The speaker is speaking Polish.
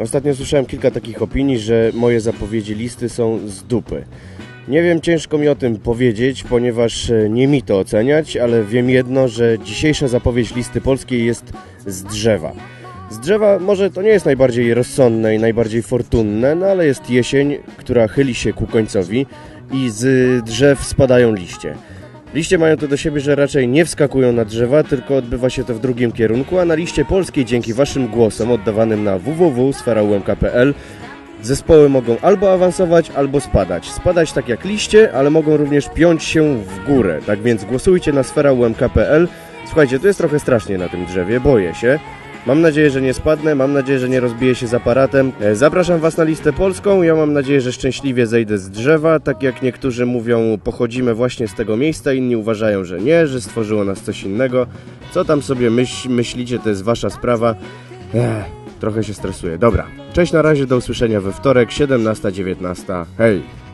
Ostatnio słyszałem kilka takich opinii, że moje zapowiedzi listy są z dupy. Nie wiem, ciężko mi o tym powiedzieć, ponieważ e, nie mi to oceniać, ale wiem jedno, że dzisiejsza zapowiedź listy polskiej jest z drzewa. Z drzewa może to nie jest najbardziej rozsądne i najbardziej fortunne, no ale jest jesień, która chyli się ku końcowi i z drzew spadają liście. Liście mają to do siebie, że raczej nie wskakują na drzewa, tylko odbywa się to w drugim kierunku, a na liście polskiej dzięki Waszym głosom oddawanym na www.sferaumk.pl zespoły mogą albo awansować, albo spadać. Spadać tak jak liście, ale mogą również piąć się w górę. Tak więc głosujcie na sferaumk.pl. Słuchajcie, tu jest trochę strasznie na tym drzewie, boję się. Mam nadzieję, że nie spadnę, mam nadzieję, że nie rozbiję się z aparatem. E, Zapraszam Was na listę polską. Ja mam nadzieję, że szczęśliwie zejdę z drzewa. Tak jak niektórzy mówią, pochodzimy właśnie z tego miejsca, inni uważają, że nie, że stworzyło nas coś innego. Co tam sobie myśl, myślicie, to jest Wasza sprawa. Ech, trochę się stresuję. Dobra, cześć na razie, do usłyszenia we wtorek, 17.19. Hej!